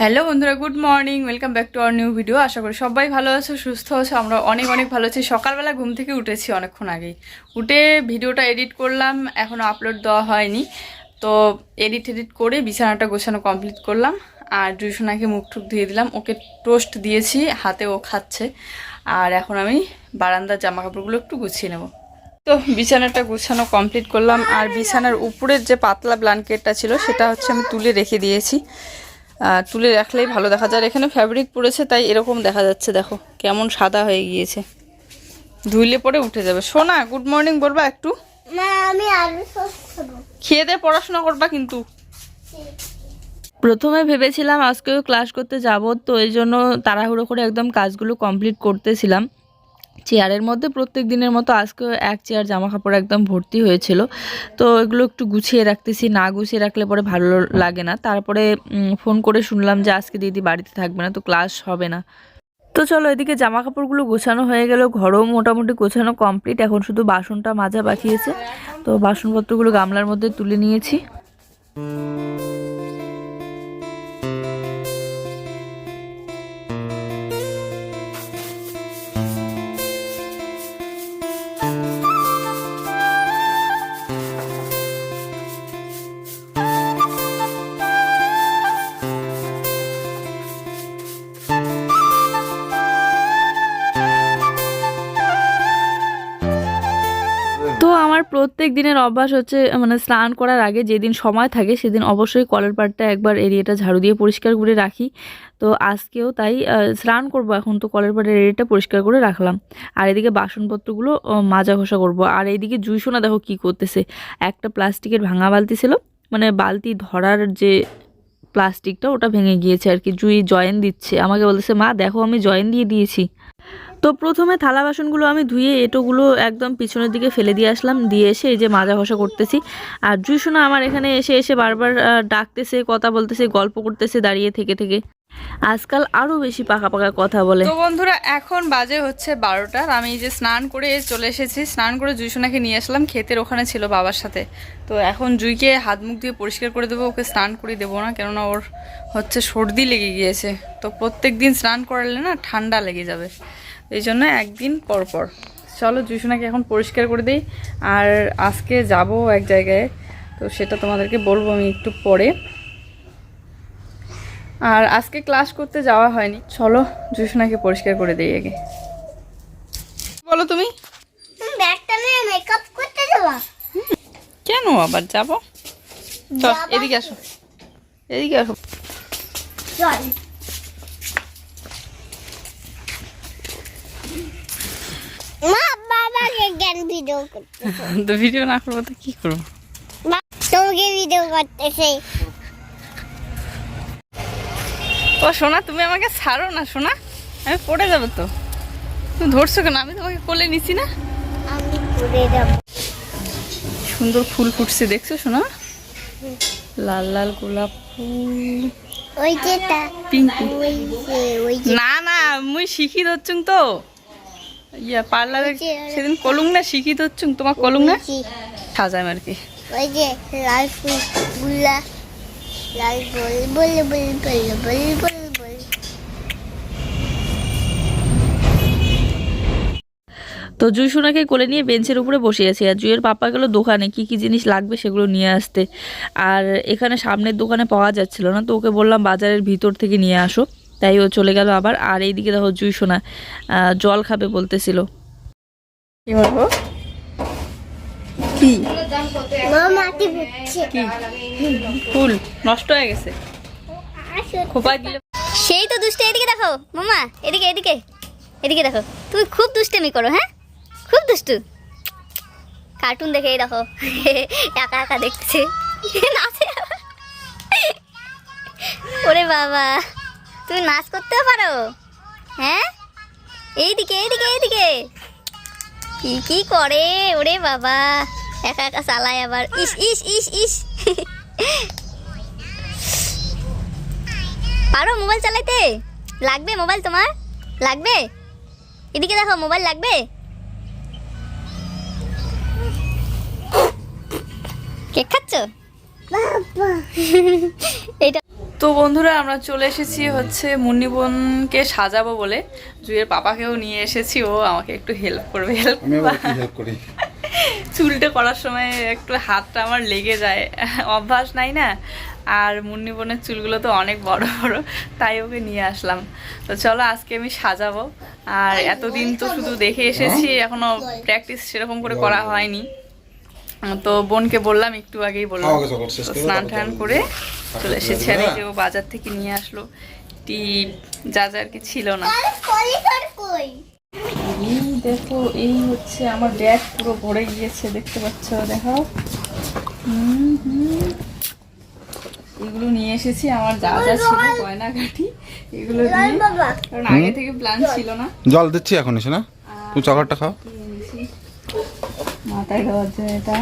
Hello বন্ধুরা good morning welcome back to our new video আশা করি সবাই ভালো আছো, সুস্থ আছো। আমরা অনেক অনেক ভালো আছি। সকালবেলা ঘুম থেকে উঠেছি অনেকক্ষণ আগেই। উঠে ভিডিওটা এডিট করলাম এখনও আপলোড দেওয়া হয়নি। তো এডিট এডিট করে বিছানাটা গোছানো কমপ্লিট করলাম। আর জুইসোনাকে মুখ টুক ধুয়ে দিলাম। ওকে টোস্ট দিয়েছি, হাতে ও খাচ্ছে। আর এখন আমি বারান্দার জামা কাপড়গুলো একটু গুছিয়ে নেব। তো বিছানাটা গুছানো কমপ্লিট করলাম। আর বিছানার উপরের যে পাতলা ব্ল্যাঙ্কেটটা ছিল, সেটা হচ্ছে আমি তুলে রেখে দিয়েছি। তুলে রাখলেই ভালো দেখা যায়। এখানে ফ্যাব্রিক পড়েছে তাই এরকম দেখা যাচ্ছে দেখো কেমন সাদা হয়ে গিয়েছে। ধুইলে পরে উঠে যাবে। সোনা গুড মর্নিং বলবা একটু। খেয়ে দিয়ে পড়াশোনা করবা কিন্তু। প্রথমে ভেবেছিলাম আজকেও ক্লাস করতে যাব তো এই জন্য তাড়াহুড়ো করে একদম কাজগুলো কমপ্লিট করতেছিলাম। চেয়ারের মধ্যে, প্রত্যেক দিনের মতো আজকেও এক চেয়ার জামা কাপড় একদম ভর্তি হয়েছিল। তো এগুলো একটু গুছিয়ে রাখতেছি, না গুছিয়ে রাখলে পরে ভালো লাগে না। তারপরে ফোন করে শুনলাম যে আজকে দিদি বাড়িতে থাকবে না, তো ক্লাস হবে না। তো চলো এদিকে জামা কাপড়গুলো গোছানো হয়ে গেল, ঘরও মোটামুটি গোছানো কমপ্লিট। এখন শুধু বাসনটা মাজা বাকিয়েছে তো বাসনপত্রগুলো গামলার মধ্যে তুলে নিয়েছি। প্রত্যেক দিনের অভ্যাস হচ্ছে মানে স্নান করার আগে যেদিন সময় থাকে সেদিন অবশ্যই কলের পাড়টা একবার এরিয়াটা ঝাড়ু দিয়ে পরিষ্কার করে রাখি। তো আজকেও তাই স্নান করব এখন তো কলের পাড়ের এরিয়াটা পরিষ্কার করে রাখলাম। আর এদিকে বাসনপত্রগুলো মাজা ঘষা করব। আর এইদিকে জুইসোনা দেখো কি করতেছে। একটা প্লাস্টিকের ভাঙা বালতি ছিল মানে বালতি ধরার যে প্লাস্টিকটা ওটা ভেঙে গিয়েছে আর কি, জুই জয়েন দিচ্ছে। আমাকে বলতেছে, মা, দেখো আমি জয়েন দিয়ে দিয়েছি। তো প্রথমে থালা বাসনগুলো আমি ধুয়ে এটোগুলো একদম পিছনের দিকে ফেলে দিয়ে আসলাম, দিয়ে এসে এই যে মাজা ঘষা করতেছি। আর জুইসোনা আমার এখানে এসে এসে বারবার ডাকতেছে, কথা বলতেছে, গল্প করতেছে, দাঁড়িয়ে থেকে থেকে। আজকাল আরও বেশি পাকা পাকা কথা বলে। তো বন্ধুরা, এখন বাজে হচ্ছে বারোটার আমি যে স্নান করে চলে এসেছি, স্নান করে জুইসোনাকে নিয়ে আসলাম, ক্ষেতের ওখানে ছিল বাবার সাথে। তো এখন জুইকে হাত মুখ দিয়ে পরিষ্কার করে দেবো, ওকে স্নান করে দেবো না, কেননা ওর হচ্ছে সর্দি লেগে গিয়েছে। তো প্রত্যেক দিন স্নান করালে না ঠান্ডা লেগে যাবে। এই জন্য একদিন পর পর। চলো জুইসোনাকে এখন পরিষ্কার করে দিই। আর আজকে যাব এক জায়গায় তো সেটা তোমাদেরকে বলব আমি একটু পরে। আর আজকে ক্লাস করতে যাওয়া হয়নি। চলো জুসনাকে পরিষ্কার করে দিই আগে। বলো তুমি? ব্যাগটা নিয়ে মেকআপ করতে দেবো কেন আবার যাব? চল এদিকে আসো। এদিকে আসো। মা বাবাকে জ্ঞান ভিডিও করতে তো ভিডিও না করব তো কি করব? তোমাকে ভিডিও করতেছে। ও সোনা তুমি আমাকে ছাড়ো না সোনা। আমি পড়ে যাব তো। তুমি ধরছো কেন? আমি তোমাকে কোলে নিছি না? আমি সুন্দর ফুল ফুটছে দেখছ সোনা? লাল লাল গোলাপ ফুল। ওই যে পিঙ্ক। না না মুই শিখি ধরছুং তো। ইয়া পার্লারে সেদিন কলুং না শিখি ধরছুং তোমার কলুং না সাজাম আর কি। ওই যে লাল ফুলগুলা লাল বল বল বল বল বল বল বল তো জুই সোনাকে কোলে নিয়ে বেঞ্চের উপরে বসে আছি আর জুইয়ের পাপা গেলো দোকানে কি কি জিনিস লাগবে সেগুলো নিয়ে আসতে। আর এখানে সামনের দোকানে পাওয়া যাচ্ছিল না তো ওকে বললাম বাজারের ভিতর থেকে নিয়ে আসো। তাই ও চলে গেল আবার। আর এইদিকে দেখো জুই সোনা আহ, জল খাবে বলতেছিল। কি বলব? ফুল নষ্ট হয়ে গেছে। খোপায় দিলে সেই তো দুষ্টু এদিকে দেখো। মামা এদিকে এদিকে এদিকে দেখো। তুমি খুব দুষ্টামি করো হ্যাঁ? খুব দুষ্টু। কার্টুন দেখে এই দেখো। একা একা দেখছে। নাচে। ওরে বাবা। তুমি নাচ করতেও পারো। হ্যাঁ? এইদিকে এইদিকে এইদিকে। কি কি করে? ওরে বাবা। একা একা চালায় আবার। ইস ইস ইস ইস। পারো মোবাইল চালাইতে? লাগবে মোবাইল তোমার? লাগবে? এদিকে দেখো মোবাইল লাগবে? কেক খাচ্ছ? তো বন্ধুরা আমরা চলে এসেছি হচ্ছে মুন্নি বোনকে সাজাবো বলে। জুয়ের পাপাকেও নিয়ে এসেছি ও আমাকে একটু হেল্প করবে হেল্প আমি আবার হেল্প করি। চুলটা করার সময় একটু হাতটা আমার লেগে যায় অভ্যাস নাই না? আর মুন্নি বোনের চুলগুলো তো অনেক বড় বড় তাই ওকে নিয়ে আসলাম। তো চলো আজকে আমি সাজাবো। আর এতদিন তো শুধু দেখে এসেছি এখনও প্র্যাকটিস সেরকম করে করা হয়নি। তো বোনকে বললাম একটু আগেই বললাম স্নান টান করে চলে এসেছি আর যে ও বাজার থেকে নিয়ে আসলো। টিপ যা যা আর কি ছিল না। এই দেখো এই হচ্ছে আমার ব্যাগ পুরো ভরে গিয়েছে দেখতে পাচ্ছ দেখো হুম, হুম। এগুলো নিয়ে এসেছি আমার যা যা ছিল গয়নাঘাটি এগুলো দিয়ে। কারণ আগে থেকে প্ল্যান ছিল না। জল দিচ্ছি এখন এসে না? তুমি চকলেটটা খাও। মাথায় দেওয়ার জন্য এটা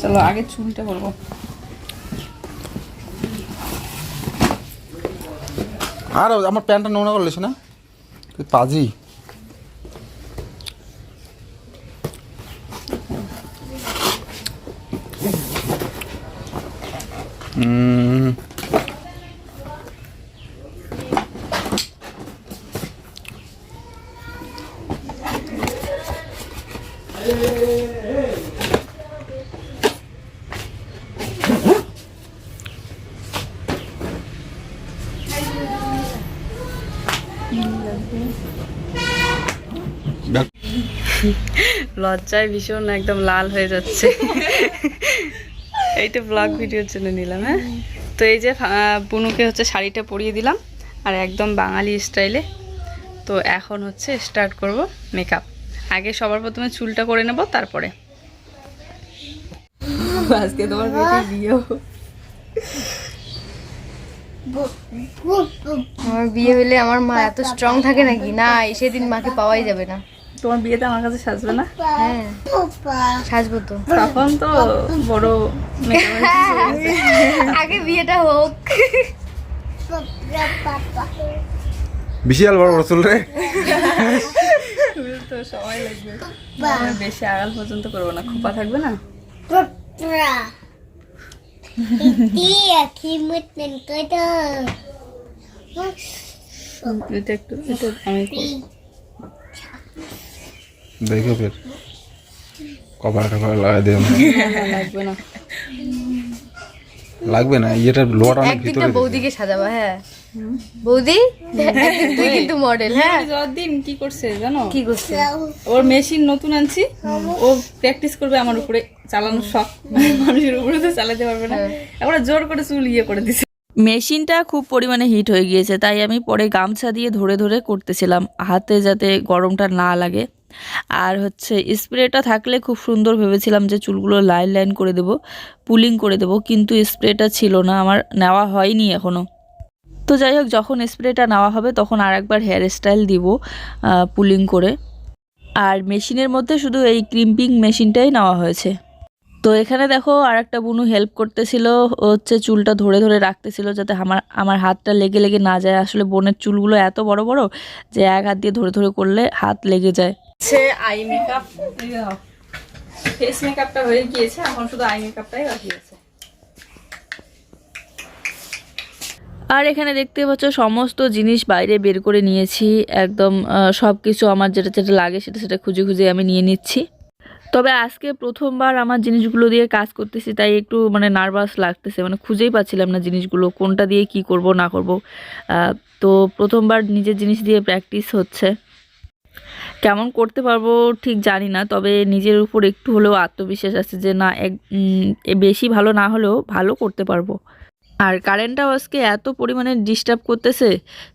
চলো আগে চুলটা বলব আর আমার প্যান্টটা নোংরা করলিস না তুই পাজি। লজ্জায় ভীষণ একদম লাল হয়ে যাচ্ছে। এইটা ব্লগ ভিডিওর জন্য নিলাম হ্যাঁ? তো এই যে বুনুকে হচ্ছে শাড়িটা পরিয়ে দিলাম, আর একদম বাঙালি স্টাইলে তো এখন হচ্ছে স্টার্ট করব মেকআপ আগে সবার প্রথমে চুলটা করে নেব, তারপরে। আজকে তোমার বিয়েও। আমার বিয়ে হলে আমার মা এত স্ট্রং থাকে নাকি? না সেদিন মাকে পাওয়াই যাবে না। তোমার বিয়েতে আমার কাছে সাজবে না? হ্যাঁ। সাজবো তো। তখন তো বড় আগে বিয়েটা হোক। বিশাল বড় বড় চুল রে। তো সময় লাগবে। বেশি আগাল পর্যন্ত করব না। খোপা থাকবে না? এটা একটু এটা আমি দেখো ফের কপাল টপাল লাগাই দিও না। না, লাগবে না লাগবে না ইয়েটা লোয়ার অনেক একদিনটা ভিতরে বৌদিকে সাজাবা হ্যাঁ বৌদি? তুই কিন্তু মডেল হ্যাঁ। দিন কি করছে জানো? কি করছে? ওর মেশিন নতুন আনছি ও প্র্যাকটিস করবে আমার উপরে চালানোর শখ। মানুষের উপরে তো চালাতে পারবে না। এবার জোর করে চুল ইয়ে করে দিছে। মেশিনটা খুব পরিমাণে হিট হয়ে গিয়েছে তাই আমি পরে গামছা দিয়ে ধরে ধরে করতেছিলাম হাতে যাতে গরমটা না লাগে। আর হচ্ছে স্প্রেটা থাকলে খুব সুন্দর ভেবেছিলাম যে চুলগুলো লাইন লাইন করে দেব পুলিং করে দেব কিন্তু স্প্রেটা ছিল না আমার নেওয়া হয়নি এখনও তো যাই হোক, যখন স্প্রেটা নেওয়া হবে তখন আর একবার হেয়ার স্টাইল দিব পুলিং করে। আর মেশিনের মধ্যে শুধু এই ক্রিম্পিং মেশিনটাই নেওয়া হয়েছে। তো এখানে দেখো আর একটা বুনু হেল্প করতেছিল, হচ্ছে চুলটা ধরে ধরে রাখতেছিল যাতে আমার আমার হাতটা লেগে লেগে না যায়। আসলে বোনের চুলগুলো এত বড় বড় যে এক হাত দিয়ে ধরে ধরে করলে হাত লেগে যায়। হচ্ছে আই মেকআপ ফেস মেকআপটা হয়ে গিয়েছে, এখন শুধু আই মেকআপটাই বাকি আছে। আর এখানে দেখতে পাচ্ছ সমস্ত জিনিস বাইরে বের করে নিয়েছি। একদম সব কিছু আমার যেটা যেটা লাগে সেটা সেটা খুঁজে খুঁজে আমি নিয়ে নিচ্ছি। তবে আজকে প্রথমবার আমার জিনিসগুলো দিয়ে কাজ করতেছি, তাই একটু মানে নার্ভাস লাগতেছে। মানে খুঁজেই পাচ্ছিলাম না জিনিসগুলো, কোনটা দিয়ে কি করব, না করব। তো প্রথমবার নিজের জিনিস দিয়ে প্র্যাকটিস হচ্ছে। কেমন করতে পারব ঠিক জানি না, তবে নিজের উপর একটু হলেও আত্মবিশ্বাস আছে যে না, এক বেশি ভালো না হলেও ভালো করতে পারব। আর কারেন্টটাও আজকে এত পরিমাণে ডিস্টার্ব করতেছে,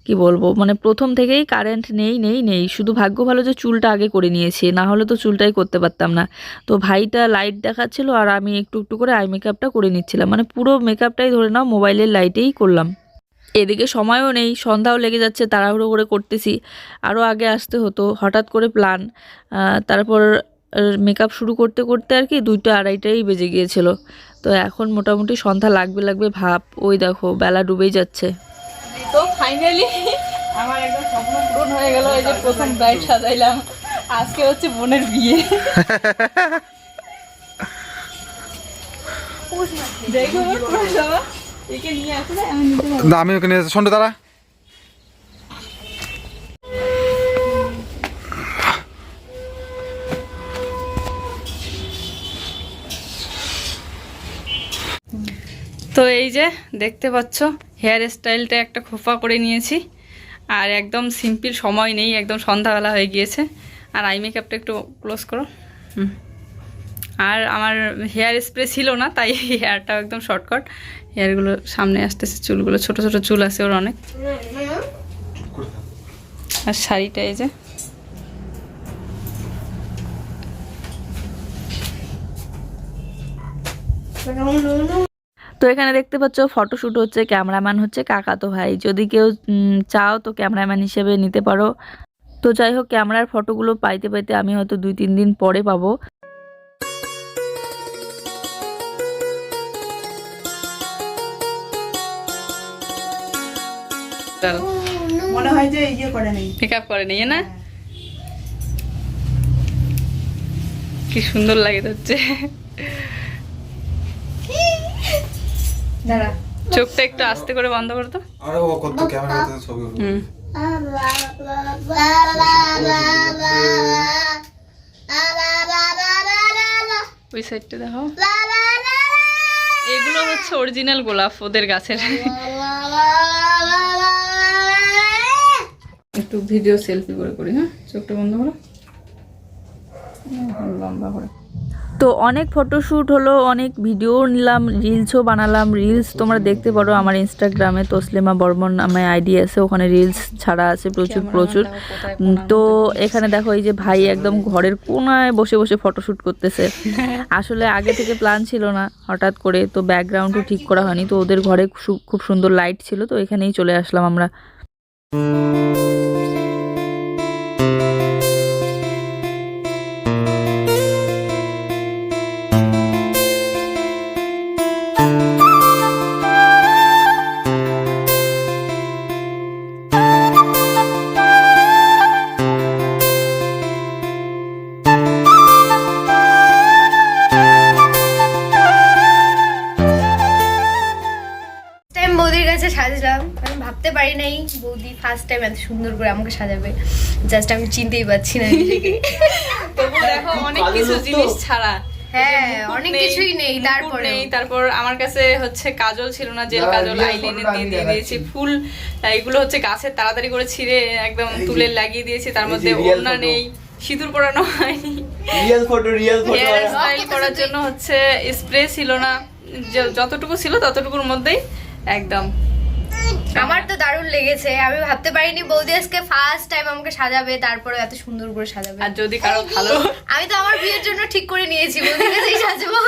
কি বলব? মানে প্রথম থেকেই কারেন্ট নেই নেই নেই। শুধু ভাগ্য ভালো যে চুলটা আগে করে নিয়েছি, না হলে তো চুলটাই করতে পারতাম না। তো ভাইটা লাইট দেখাচ্ছিল আর আমি একটু একটু করে আই মেকআপটা করে নিচ্ছিলাম। মানে পুরো মেকআপটাই ধরে নাও মোবাইলের লাইটেই করলাম। এদিকে সময়ও নেই, সন্ধ্যাও লেগে যাচ্ছে, তাড়াহুড়ো করে করতেছি। আরও আগে আসতে হতো, হঠাৎ করে প্ল্যান তারপর মেকআপ শুরু করতে করতে আর কি দুইটা আড়াইটাই বেজে গিয়েছিল। তো এখন মোটামুটি সন্ধ্যা লাগবে লাগবে ভাব ওই দেখো বেলা ডুবেই যাচ্ছে। তো ফাইনালি আমার একদম স্বপ্ন পূরণ হয়ে গেল এই যে প্রথম ব্রাইড সাজাইলাম। আজকে হচ্ছে বোনের বিয়ে। না আমি ওখানে সন্ধ্যে তারা তো এই যে দেখতে পাচ্ছ হেয়ার স্টাইলটা একটা খোপা করে নিয়েছি। আর একদম সিম্পল সময় নেই, একদম সন্ধ্যাবেলা হয়ে গিয়েছে। আর আই মেকআপটা একটু ক্লোজ করো। আর আমার হেয়ার স্প্রে ছিল না, তাই হেয়ারটাও একদম শর্টকাট হেয়ারগুলো সামনে আসতেছে, চুলগুলো, ছোট ছোট চুল আছে ওর অনেক। আর শাড়িটা এই যে। তো এখানে দেখতে পাচ্ছ ফটোশ্যুট হচ্ছে ক্যামেরাম্যান হচ্ছে কাকাতো ভাই। যদি কেউ চাও তো ক্যামেরাম্যান হিসেবে নিতে পারো। তো যাই হোক ক্যামেরার ফটোগুলো পাইতে পাইতে আমি হয়তো দুই তিন দিন পরে পাবো। মনে হয় যে ইয়ে করে নেই। মেকআপ করে নিয়ে না? কি সুন্দর লাগে হচ্ছে। দাঁড়া। চোখটা একটু আস্তে করে বন্ধ করো তো আরে ও কত ক্যামেরা ছবি হুম। ওই সাইডটা দেখো এগুলো হচ্ছে অরিজিনাল গোলাপ ওদের গাছের। একটু ভিডিও সেলফি করে করি হ্যাঁ? চোখটা বন্ধ করো। লম্বা করে। তো অনেক ফটোশ্যুট হলো অনেক ভিডিও নিলাম রিলসও বানালাম। রিলস তোমরা দেখতে পারো আমার ইনস্টাগ্রামে তসলিমা বর্মন আমার আইডি আছে ওখানে রিলস ছাড়া আছে প্রচুর প্রচুর। তো এখানে দেখো এই যে ভাই একদম ঘরের কোনায় বসে বসে ফটোশ্যুট করতেছে। আসলে আগে থেকে প্ল্যান ছিল না হঠাৎ করে তো ব্যাকগ্রাউন্ডও ঠিক করা হয়নি তো ওদের ঘরে খুব সুন্দর লাইট ছিল তো এখানেই চলে আসলাম আমরা। সুন্দর করে আমাকে সাজাবে। জাস্ট আমি চিনতেই পারছি না দেখো অনেক কিছু জিনিস ছাড়া। হ্যাঁ অনেক কিছুই নেই তারপরে নেই তারপর আমার কাছে হচ্ছে কাজল ছিল না জেল কাজল আইলাইনার দিয়ে দিয়ে দিয়েছি ফুল এগুলো হচ্ছে গাছের তাড়াতাড়ি করে ছিঁড়ে একদম তুলে লাগিয়ে দিয়েছি তার মধ্যে ওড়না নেই সিঁদুর পরানো হয়নি। Real photo real photo hair style করার জন্য হচ্ছে স্প্রে ছিল না যতটুকু ছিল ততটুকুর মধ্যেই একদম আমার তো দারুণ লেগেছে। আমি ভাবতে পারিনি বৌদি আজকে ফার্স্ট টাইম আমাকে সাজাবে তারপরে এত সুন্দর করে সাজাবে। আর যদি কারও ভালো আমি তো আমার বিয়ের জন্য ঠিক করে নিয়েছি বৌদির কাছেই সাজবো।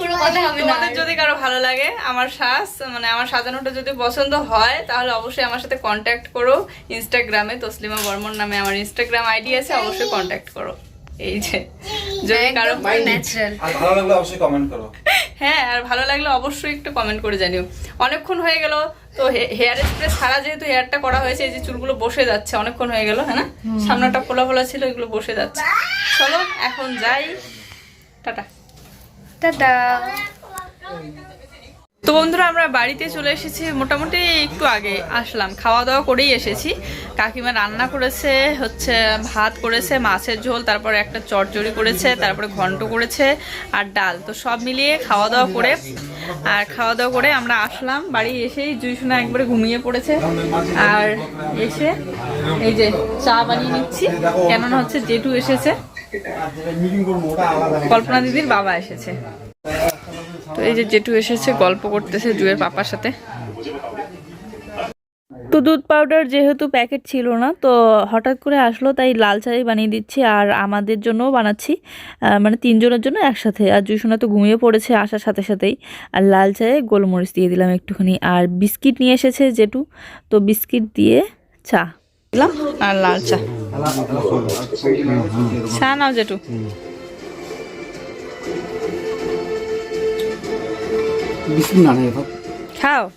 কোনো কথা হবে না। যদি কারও ভালো লাগে আমার সাজ মানে আমার সাজানোটা যদি পছন্দ হয় তাহলে অবশ্যই আমার সাথে কন্ট্যাক্ট করো ইনস্টাগ্রামে তসলিমা বর্মন নামে আমার ইনস্টাগ্রাম আইডি আছে অবশ্যই কন্ট্যাক্ট করো। এই যে। যদি কারও ন্যাচারাল আর ভালো লাগলে অবশ্যই কমেন্ট করো। হ্যাঁ আর ভালো লাগলে অবশ্যই একটু কমেন্ট করে জানিও। অনেকক্ষণ হয়ে গেল তো হেয়ার স্প্রে সারা যেহেতু হেয়ারটা করা হয়েছে এই যে চুলগুলো বসে যাচ্ছে অনেকক্ষণ হয়ে গেল হ্যাঁ না? সামনেটা ফোলা ফোলা ছিল এগুলো বসে যাচ্ছে। চলো এখন যাই। টাটা। টাটা। তো বন্ধুরা আমরা বাড়িতে চলে এসেছি মোটামুটি একটু আগে। আসলাম খাওয়া দাওয়া করেই এসেছি। কাকিমা রান্না করেছে হচ্ছে ভাত করেছে মাছের ঝোল তারপরে একটা চটচড়ি করেছে তারপরে ঘন্ট করেছে আর ডাল। তো সব মিলিয়ে খাওয়া দাওয়া করে আর খাওয়া দাওয়া করে আমরা আসলাম। বাড়ি এসেই জুই জুইসোনা একবারে ঘুমিয়ে পড়েছে। আর এসে এই যে চা বানিয়ে নিচ্ছি। কেননা হচ্ছে জেঠু এসেছে। কল্পনা দিদির বাবা এসেছে। তো এই যে জেঠু এসেছে গল্প করতেছে জুয়ের পাপার সাথে। তো দুধ পাউডার যেহেতু প্যাকেট ছিল না তো হঠাৎ করে আসলো তাই লাল চাই বানিয়ে দিচ্ছি আর আমাদের জন্যও বানাচ্ছি। মানে তিনজনের জন্য একসাথে। আর জুসোনা তো ঘুমিয়ে পড়েছে আসার সাথে সাথেই। আর লাল চায়ে গোলমরিচ দিয়ে দিলাম একটুখানি। আর বিস্কিট নিয়ে এসেছে জেঠু তো বিস্কিট দিয়ে চা দিলাম। আর লাল চা। চা নাও জেঠু। বিস্কুট না নেই খাও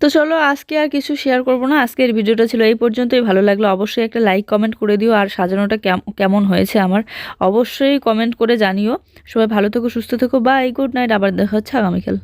তো চলো আজকে আর কিছু শেয়ার করব না। আজকের ভিডিওটা ছিল এই পর্যন্তই। ভালো লাগল অবশ্যই একটা লাইক কমেন্ট করে দিও। আর সাজানোটা কেম- কেমন হয়েছে আমার অবশ্যই কমেন্ট করে জানিও। সবাই ভালো থেকো সুস্থ থেকো। বাই গুড নাইট আবার দেখা হচ্ছে আগামীকাল।